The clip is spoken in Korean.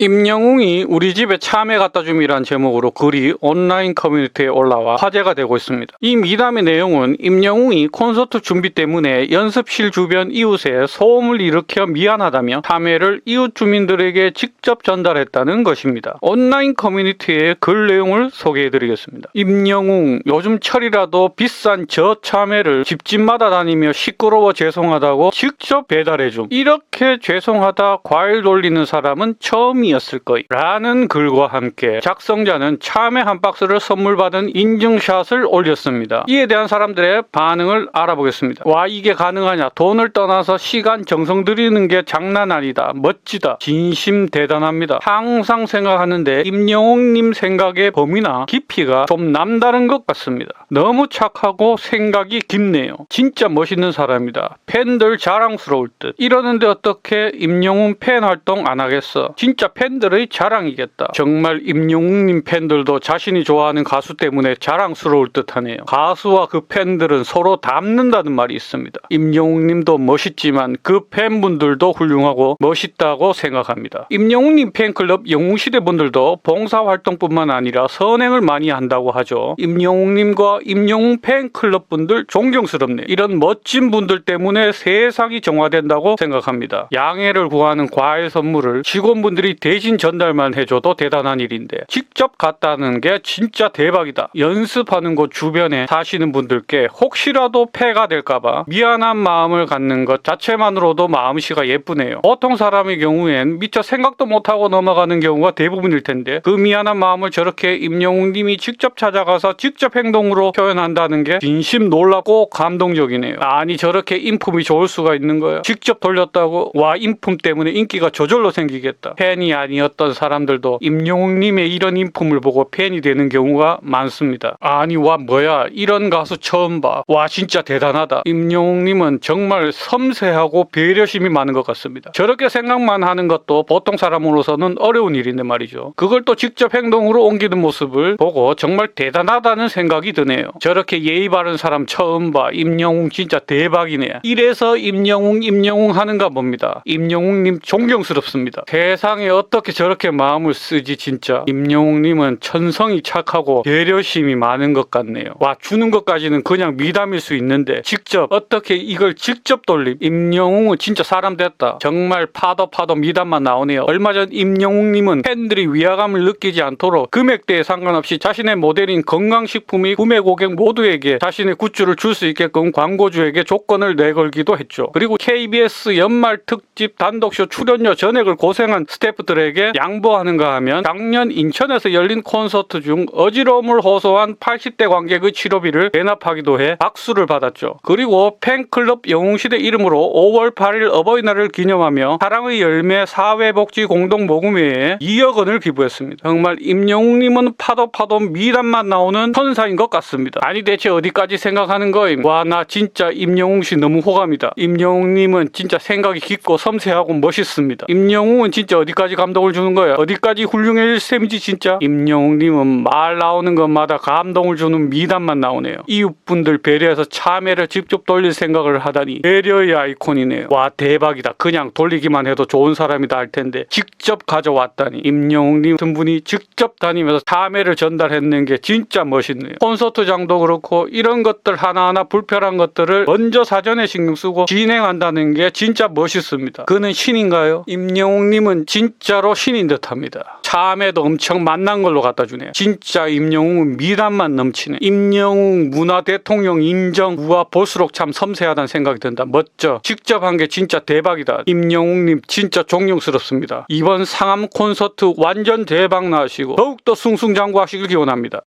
임영웅이 우리 집에 참외 갖다 줌이란 제목으로 글이 온라인 커뮤니티에 올라와 화제가 되고 있습니다. 이 미담의 내용은 임영웅이 콘서트 준비 때문에 연습실 주변 이웃에 소음을 일으켜 미안하다며 참외를 이웃 주민들에게 직접 전달했다는 것입니다. 온라인 커뮤니티의 글 내용을 소개해드리겠습니다. 임영웅 요즘 철이라도 비싼 저 참외를 집집마다 다니며 시끄러워 죄송하다고 직접 배달해줌. 이렇게 죄송하다 과일 돌리는 사람은 처음이 었을 거이. 라는 글과 함께 작성자는 참외 한 박스를 선물 받은 인증샷을 올렸습니다. 이에 대한 사람들의 반응을 알아보겠습니다. 와 이게 가능하냐? 돈을 떠나서 시간 정성 들이는 게 장난 아니다. 멋지다. 진심 대단합니다. 항상 생각하는데 임영웅님 생각의 범위나 깊이가 좀 남다른 것 같습니다. 너무 착하고 생각이 깊네요. 진짜 멋있는 사람이다. 팬들 자랑스러울 듯. 이러는데 어떻게 임영웅 팬 활동 안 하겠어? 진짜 팬들의 자랑이겠다. 정말 임영웅님 팬들도 자신이 좋아하는 가수 때문에 자랑스러울 듯하네요. 가수와 그 팬들은 서로 닮는다는 말이 있습니다. 임영웅님도 멋있지만 그 팬분들도 훌륭하고 멋있다고 생각합니다. 임영웅님 팬클럽 영웅시대 분들도 봉사활동뿐만 아니라 선행을 많이 한다고 하죠. 임영웅님과 임영웅 팬클럽 분들 존경스럽네요. 이런 멋진 분들 때문에 세상이 정화된다고 생각합니다. 양해를 구하는 과일 선물을 직원분들이 대신 전달만 해줘도 대단한 일인데 직접 갔다는 게 진짜 대박이다. 연습하는 곳 주변에 사시는 분들께 혹시라도 폐가 될까봐 미안한 마음을 갖는 것 자체만으로도 마음씨가 예쁘네요. 보통 사람의 경우엔 미처 생각도 못하고 넘어가는 경우가 대부분일 텐데 그 미안한 마음을 저렇게 임영웅님이 직접 찾아가서 직접 행동으로 표현한다는 게 진심 놀랍고 감동적이네요. 아니 저렇게 인품이 좋을 수가 있는 거예요. 직접 돌렸다고 와 인품 때문에 인기가 저절로 생기겠다. 팬이 아니었던 사람들도 임영웅님의 이런 인품을 보고 팬이 되는 경우가 많습니다. 아니 와 뭐야 이런 가수 처음 봐. 와 진짜 대단하다. 임영웅님은 정말 섬세하고 배려심이 많은 것 같습니다. 저렇게 생각만 하는 것도 보통 사람으로서는 어려운 일인데 말이죠. 그걸 또 직접 행동으로 옮기는 모습을 보고 정말 대단하다는 생각이 드네요. 저렇게 예의 바른 사람 처음 봐. 임영웅 진짜 대박이네. 이래서 임영웅 임영웅 하는가 봅니다. 임영웅님 존경스럽습니다. 세상에 어 떻게 저렇게 마음을 쓰지 진짜. 임영웅님은 천성이 착하고 배려심이 많은 것 같네요. 와 주는 것까지는 그냥 미담일 수 있는데 직접 어떻게 이걸 직접 돌림. 임영웅은 진짜 사람 됐다. 정말 파도 파도 미담만 나오네요. 얼마 전 임영웅님은 팬들이 위화감을 느끼지 않도록 금액대에 상관없이 자신의 모델인 건강식품이 구매 고객 모두에게 자신의 굿즈를 줄 수 있게끔 광고주에게 조건을 내걸기도 했죠. 그리고 KBS 연말 특집 단독쇼 출연료 전액을 고생한 스태프 들에게 양보하는가 하면 작년 인천에서 열린 콘서트 중 어지러움을 호소한 80대 관객의 치료비를 대납하기도 해 박수를 받았죠. 그리고 팬클럽 영웅시대 이름으로 5월 8일 어버이날을 기념하며 사랑의 열매 사회복지 공동 모금회에 2억 원을 기부했습니다. 정말 임영웅님은 파도 파도 미담만 나오는 천사인 것 같습니다. 아니 대체 어디까지 생각하는 거임? 와 나 진짜 임영웅 씨 너무 호감이다. 임영웅님은 진짜 생각이 깊고 섬세하고 멋있습니다. 임영웅은 진짜 어디까지 감동을 주는 거야? 어디까지 훌륭해질 셈이지 진짜? 임영웅님은 말 나오는 것마다 감동을 주는 미담만 나오네요. 이웃분들 배려해서 참외를 직접 돌릴 생각을 하다니 배려의 아이콘이네요. 와 대박이다. 그냥 돌리기만 해도 좋은 사람이다 할 텐데 직접 가져왔다니 임영웅님 같은 분이 직접 다니면서 참외를 전달했는 게 진짜 멋있네요. 콘서트장도 그렇고 이런 것들 하나하나 불편한 것들을 먼저 사전에 신경 쓰고 진행한다는 게 진짜 멋있습니다. 그는 신인가요? 임영웅님은 진짜 로 신인 듯합니다. 참외도 엄청 맛난 걸로 갖다 주네요. 진짜 임영웅은 미담만 넘치네. 임영웅 문화 대통령 인정 우와 볼수록 참 섬세하다는 생각이 든다. 멋져. 직접 한 게 진짜 대박이다. 임영웅님 진짜 존경스럽습니다. 이번 상암 콘서트 완전 대박 나시고 더욱더 승승장구하시길 기원합니다.